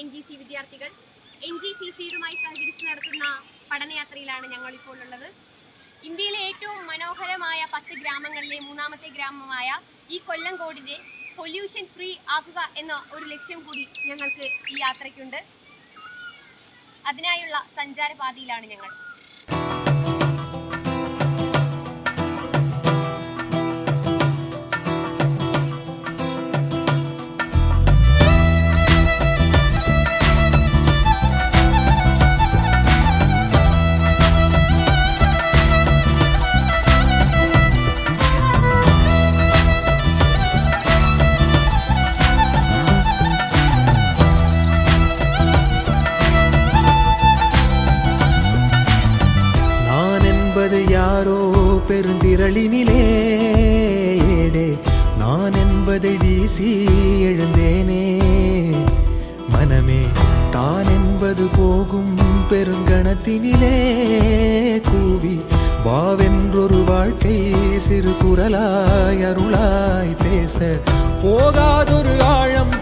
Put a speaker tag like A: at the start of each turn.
A: N G C വിദ്യാർത്ഥികൾ N G C സിയുമായി സഹകരിച്ച് നടത്തുന്ന പഠനയാത്രയിലാണ് ഞങ്ങൾ ഇപ്പോൾ ഉള്ളത്. ഇന്ത്യയിലെ ഏറ്റവും മനോഹരമായ പത്ത് ഗ്രാമങ്ങളിലെ മൂന്നാമത്തെ ഗ്രാമമായ ഈ കൊല്ലങ്കോടിനെ പൊല്യൂഷൻ ഫ്രീ ആക്കുക എന്ന ഒരു ലക്ഷ്യം കൂടി ഞങ്ങൾക്ക് ഈ യാത്രയ്ക്കുണ്ട്. അതിനായുള്ള സഞ്ചാരപാതയിലാണ് ഞങ്ങൾ.
B: பெருந்திரளினிலே ஏடே நான் என்பதை வீசி எழுந்தேனே. மனமே தான் என்பது போகும் பெருங்கணத்தினிலே கூவி வாவென்றொரு வாழ்க்கை சிறு குரலாய் அருளாய் பேச போகாதொரு ஆழம்